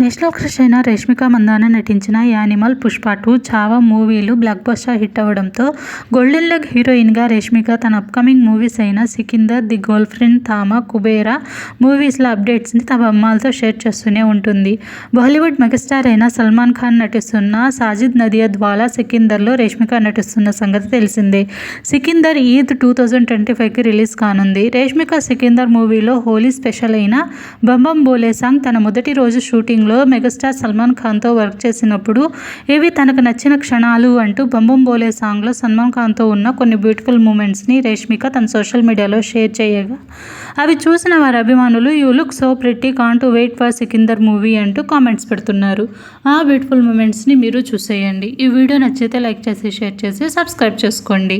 National crush అయిన రేష్మిక మందాన నటించిన animal Pushpa two Chhaava మూవీలు బ్లాక్ బస్టర్ హిట్ అవ్వడంతో గోల్డెన్ లెగ్ హీరోయిన్గా రేష్మిక తన అప్కమింగ్ మూవీస్ అయిన Sikandar the girlfriend Thama Kubera మూవీస్ల అప్డేట్స్ని తమ అమ్మాలతో షేర్ చేస్తూనే ఉంటుంది. బాలీవుడ్ మెగాస్టార్ అయిన సల్మాన్ ఖాన్ నటిస్తున్న సాజిద్ నదియా ద్వాలా సికిందర్లో రేష్మిక నటిస్తున్న సంగతి తెలిసిందే. Sikandar Eid two thousand twenty ఫైవ్కి రిలీజ్ కానుంది. రేష్మిక సికిందర్ మూవీలో హోలీ స్పెషల్ అయిన బంబం బోలే సాంగ్ తన మొదటి రోజు షూటింగ్ చిత్రంలో మెగాస్టార్ సల్మాన్ ఖాన్తో వర్క్ చేసినప్పుడు ఇవి తనకు నచ్చిన క్షణాలు అంటూ బంబం బోలే సాంగ్లో సల్మాన్ ఖాన్తో ఉన్న కొన్ని బ్యూటిఫుల్ మూమెంట్స్ని రేష్మిక తన సోషల్ మీడియాలో షేర్ చేయగా అవి చూసిన వారి అభిమానులు you look so pretty can't wait for Sikandar movie అంటూ కామెంట్స్ పెడుతున్నారు. ఆ బ్యూటిఫుల్ మూమెంట్స్ని మీరు చూసేయండి. ఈ వీడియో నచ్చితే లైక్ చేసి షేర్ చేసి సబ్స్క్రైబ్ చేసుకోండి.